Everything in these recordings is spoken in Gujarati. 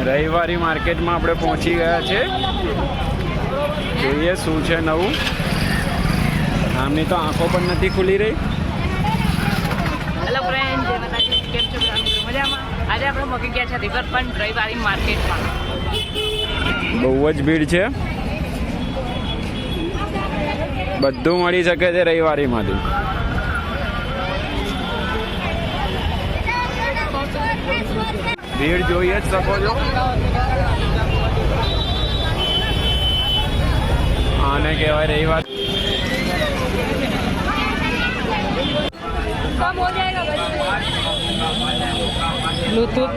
રવિવારી માર્કેટમાં આપણે પહોંચી ગયા છે. જોઈએ શું છે નવું. આમની તો આંખો પણ નથી ખુલી રહી. હેલો ફ્રેન્ડ જય માતાજી. કેમ છો? મજામાં? આજે આપણે મગી ગયા છે રિવરફ્રન્ટ રવિવારી માર્કેટમાં. બહુ જ ભીડ છે. બધું મળી શકે છે રવિવારીમાંથી. ભીડ જોઈએ જ શકો છો. આને કહેવાય રવિવાર બ્લૂટૂથ.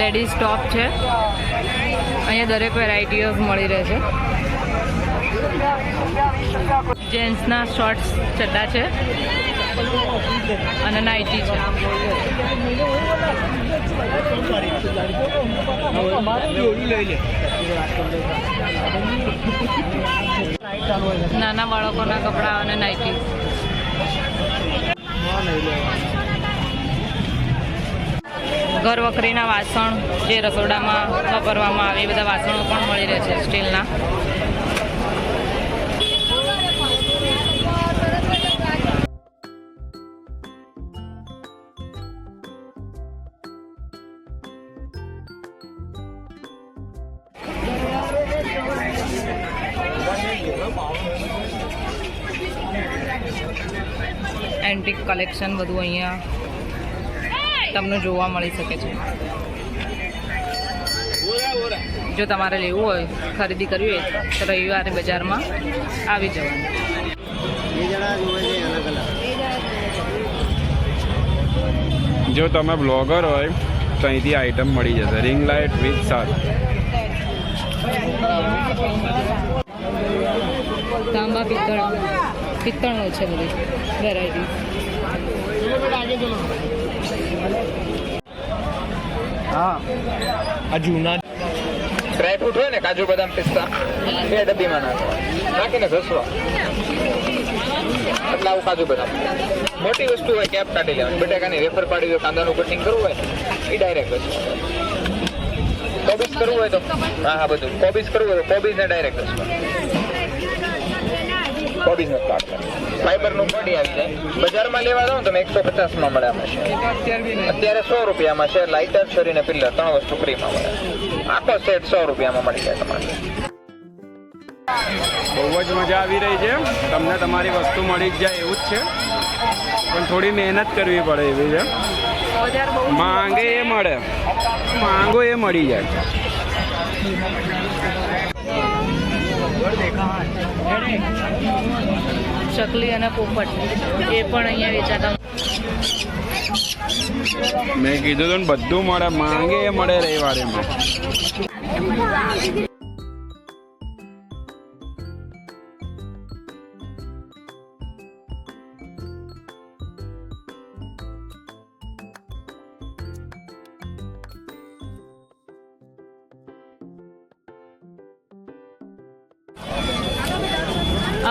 લેડીઝ ટોપ છે. અહીંયા દરેક વેરાયટી ઓફ મળી રહે છે. જેન્ટ્સના શોર્ટ્સ ચડ્ડા છે અને નાઇટી છે. નાના બાળકોના કપડાં અને નાઇટી ઘર વખરીના વાસણ જે રસોડામાં વાપરવામાં આવે એ બધા વાસણો પણ મળી રહે છે સ્ટીલના. એન્ટિક કલેક્શન બધું અહીંયા તમને જોવા મળી શકે છે. જો તમારે લેવું હોય ખરીદી કરવી હોય તો રવિવારે બજારમાં આવી જવાનું. જો તમે બ્લોગર હોય તો અહીંથી આઈટમ મળી જશે. રિંગ લાઇટ વિથ સાર તાંબા પિત્તળ પિત્તળનો છે બધી વેરાયટી આ જૂના. ડ્રાયફ્રૂટ હોય ને, કાજુ બદામ પિસ્તા બે ડબ્બીમાં નાખો. નાખીને ઘસવા. એટલે આવું કાજુ બદામ. મોટી વસ્તુ હોય કેપ કાઢી લેવાની. બટાકાની વેફર પાડી હોય, કાંદાનું કટિંગ કરવું હોય, એ ડાયરેક્ટ ઘસવા કોબીજ કરવું હોય તો? હા હા, બધું. કોબીજ કરવું હોય તો કોબીજને ડાયરેક્ટ ઘસવા. કોબીજનો સ્ટાર્ટ ફાઈબરનું બોડી આવી જાય. બજારમાં લેવા જાવ તમે એકસો પચાસમાં મળે આમાં છે અત્યારે સો રૂપિયામાં છે લાઇટર છરી ને પિલ્લર ત્રણ વસ્તુ ફ્રીમાં મળે. આખો સેટ સો રૂપિયામાં મળી જાય તમારે. બહુ જ મજા આવી રહી છે. તમને તમારી વસ્તુ મળી જ જાય એવું જ છે. પણ થોડી મહેનત કરવી પડે એવી છે. માંગે એ મળે. માંગો એ મળી જાય. ચકલી અને પોપટ, એ પણ અહીંયા વેચાતા મેં કીધું હતું ને, બધું મળે, માંગે એ મળે રવિવારેમાં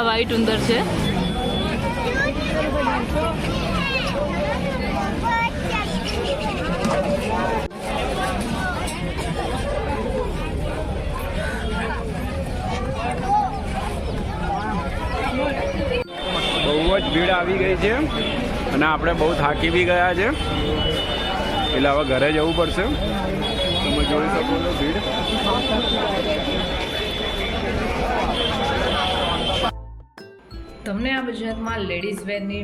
આ વ્હાઈટ ઉંદર છે. બહુ જ ભીડ આવી ગઈ છે અને આપણે બહુ થાકી બી ગયા છે. એટલે હવે ઘરે જવું પડશે. તમે જોઈ શકો છો ભીડ. તમને આ બજારમાં લેડીઝ વેરની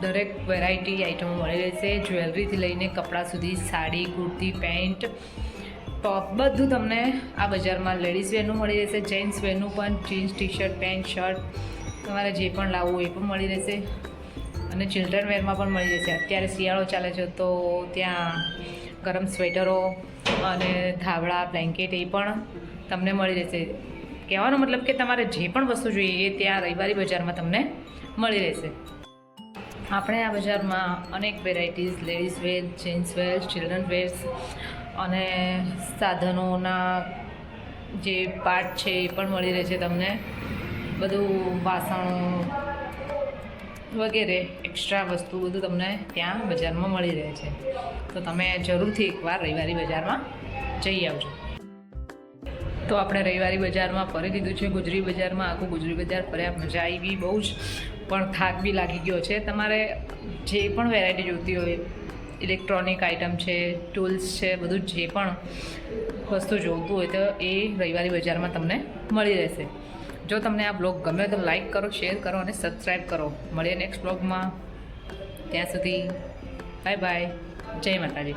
દરેક વેરાયટી આઇટમો મળી રહેશે. જ્વેલરીથી લઈને કપડાં સુધી, સાડી, કુર્તી, પેન્ટ ટોપ બધું તમને આ બજારમાં લેડીઝ વેરનું મળી રહેશે. જેન્ટ્સ વેરનું પણ jeans T shirt pant shirt તમારે જે પણ લાવવું એ પણ મળી રહેશે. અને ચિલ્ડ્રન વેરમાં પણ મળી રહેશે. અત્યારે શિયાળો ચાલે છે તો ત્યાં ગરમ સ્વેટરો અને ધાબળા બ્લેન્કેટ એ પણ તમને મળી રહેશે. કહેવાનો મતલબ કે તમારે જે પણ વસ્તુ જોઈએ એ ત્યાં રવિવારી બજારમાં તમને મળી રહેશે. આપણે આ બજારમાં અનેક varieties ladies wear gents wear children wears અને સાધનોના જે પાર્ટ છે એ પણ મળી રહે છે તમને. બધું વાસણો વગેરે એક્સ્ટ્રા વસ્તુ બધું તમને ત્યાં બજારમાં મળી રહે છે. તો તમે જરૂરથી એકવાર રવિવારી બજારમાં જઈ આવજો. તો આપણે રવિવારી બજારમાં ફરી લીધું છે. ગુજરી બજારમાં આખું ગુજરી બજાર ફર્યા, મજા આવી બહુ જ. પણ થાક બી લાગી ગયો છે. તમારે જે પણ વેરાયટી જોઈતી હોય ઇલેક્ટ્રોનિક આઇટમ છે ટૂલ્સ છે, બધું જે પણ વસ્તુ જોઈતું હોય તો એ રવિવારી બજારમાં તમને મળી રહેશે. જો તમને આ બ્લોગ ગમે તો લાઈક કરો શેર કરો અને સબસ્ક્રાઈબ કરો. મળીએ નેક્સ્ટ બ્લોગમાં ત્યાં સુધી બાય બાય જય માતાજી.